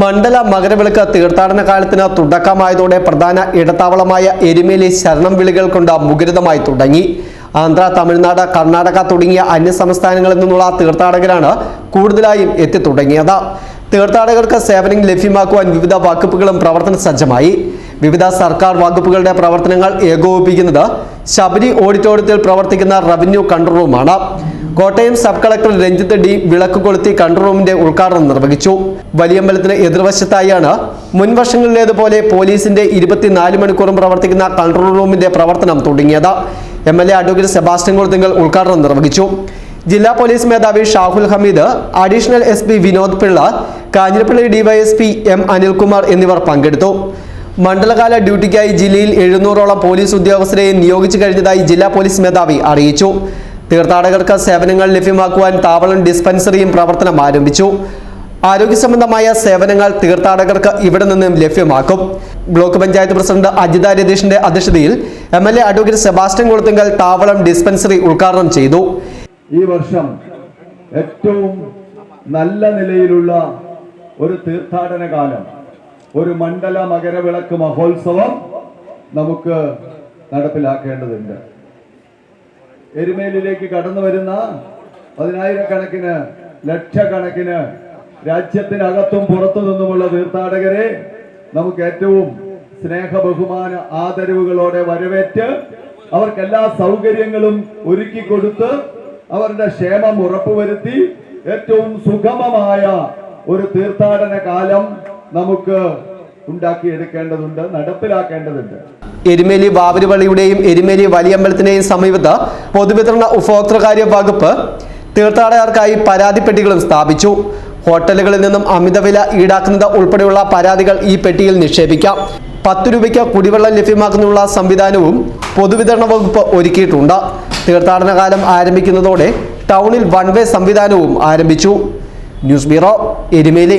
മണ്ഡല മകരവിളക്ക് തീർത്ഥാടന കാലത്തിന് തുടക്കമായതോടെ പ്രധാന ഇടത്താവളമായ എരുമേലി ശരണം വിളികൾ കൊണ്ട് മുഖരിതമായി തുടങ്ങി. ആന്ധ്ര തമിഴ്നാട് കർണാടക തുടങ്ങിയ അന്യ സംസ്ഥാനങ്ങളിൽ നിന്നുള്ള തീർത്ഥാടകരാണ് കൂടുതലായും എത്തിത്തുടങ്ങിയത് തീർത്ഥാടകർക്ക് സേവനം ലഭ്യമാക്കുവാൻ വിവിധ വകുപ്പുകളും പ്രവർത്തന സജ്ജമായി. വിവിധ സർക്കാർ വകുപ്പുകളുടെ പ്രവർത്തനങ്ങൾ ഏകോപിപ്പിക്കുന്നത് ശബരി ഓഡിറ്റോറിയത്തിൽ പ്രവർത്തിക്കുന്ന റവന്യൂ കൺട്രോൾ റൂമാണ് Kottayam sub collector Ranjith D വിളക്ക് കൊളുത്തി കൺട്രോൾ റൂമിന്റെ ഉദ്ഘാടനം നിർവഹിച്ചു. വലിയമ്പലത്തിന് എതിർവശത്തായാണ് മുൻവർഷങ്ങളിലേതുപോലെ പോലീസിന്റെ ഇരുപത്തിനാല് മണിക്കൂറും പ്രവർത്തിക്കുന്ന കൺട്രോൾ റൂമിന്റെ പ്രവർത്തനം തുടങ്ങിയത്. M L A advocate Sebastian Kulathinkal ഉദ്ഘാടനം നിർവഹിച്ചു. ജില്ലാ പോലീസ് മേധാവി Shahul Hameed additional S P Vinod Pillai Kanjirappally DYSP M Anilkumar എന്നിവർ പങ്കെടുത്തു. മണ്ഡലകാല ഡ്യൂട്ടിക്കായി ജില്ലയിൽ എഴുന്നൂറോളം പോലീസ് ഉദ്യോഗസ്ഥരെ നിയോഗിച്ചു കഴിഞ്ഞതായി ജില്ലാ പോലീസ് മേധാവി അറിയിച്ചു. തീർത്ഥാടകർക്ക് സേവനങ്ങൾ ലഭ്യമാക്കുവാൻ താവളം ഡിസ്പെൻസറിയും പ്രവർത്തനം ആരംഭിച്ചു. ആരോഗ്യ സംബന്ധമായ സേവനങ്ങൾ തീർത്ഥാടകർക്ക് ഇവിടെ നിന്നും ലഭ്യമാക്കും. ബ്ലോക്ക് പഞ്ചായത്ത് പ്രസിഡന്റ് അജിത രതീഷിന്റെ അധ്യക്ഷതയിൽ M L A advocate Sebastian Kuluthunkal താവളം ഡിസ്പെൻസറി ഉദ്ഘാടനം ചെയ്തു. ഈ വർഷം ഏറ്റവും നല്ല നിലയിലുള്ള ഒരു തീർത്ഥാടന കാലം ഒരു മണ്ഡല മകരവിളക്ക് മഹോത്സവം നമുക്ക് നടപ്പിലാക്കേണ്ടതുണ്ട്. എരുമേലിലേക്ക് കടന്നു വരുന്ന പതിനായിരക്കണക്കിന് ലക്ഷക്കണക്കിന് രാജ്യത്തിനകത്തും പുറത്തു നിന്നുമുള്ള തീർത്ഥാടകരെ നമുക്ക് ഏറ്റവും സ്നേഹ ബഹുമാന ആദരവുകളോടെ വരവേറ്റ് അവർക്ക് എല്ലാ സൗകര്യങ്ങളും ഒരുക്കി കൊടുത്ത് അവരുടെ ക്ഷേമം ഉറപ്പുവരുത്തി ഏറ്റവും സുഗമമായ ഒരു തീർത്ഥാടന കാലം നമുക്ക് ഉണ്ടാക്കിയെടുക്കേണ്ടതുണ്ട് നടപ്പിലാക്കേണ്ടതുണ്ട്. എരുമേലി വാവരുപള്ളിയുടെയും എരുമേലി വലിയമ്പലത്തിന്റെയും സമീപത്ത് പൊതുവിതരണ ഉപഭോക്തൃകാര്യ വകുപ്പ് തീർത്ഥാടകർക്കായി പരാതിപ്പെട്ടികളും സ്ഥാപിച്ചു. ഹോട്ടലുകളിൽ നിന്നും അമിതവില ഈടാക്കുന്നത് ഉൾപ്പെടെയുള്ള പരാതികൾ ഈ പെട്ടിയിൽ നിക്ഷേപിക്കാം. പത്ത് രൂപയ്ക്ക് കുടിവെള്ളം ലഭ്യമാക്കുന്നതിനുള്ള സംവിധാനവും പൊതുവിതരണ വകുപ്പ് ഒരുക്കിയിട്ടുണ്ട്. തീർത്ഥാടന കാലം ആരംഭിക്കുന്നതോടെ ടൗണിൽ വൺ വേ സംവിധാനവും ആരംഭിച്ചു. News bureau Erumeli.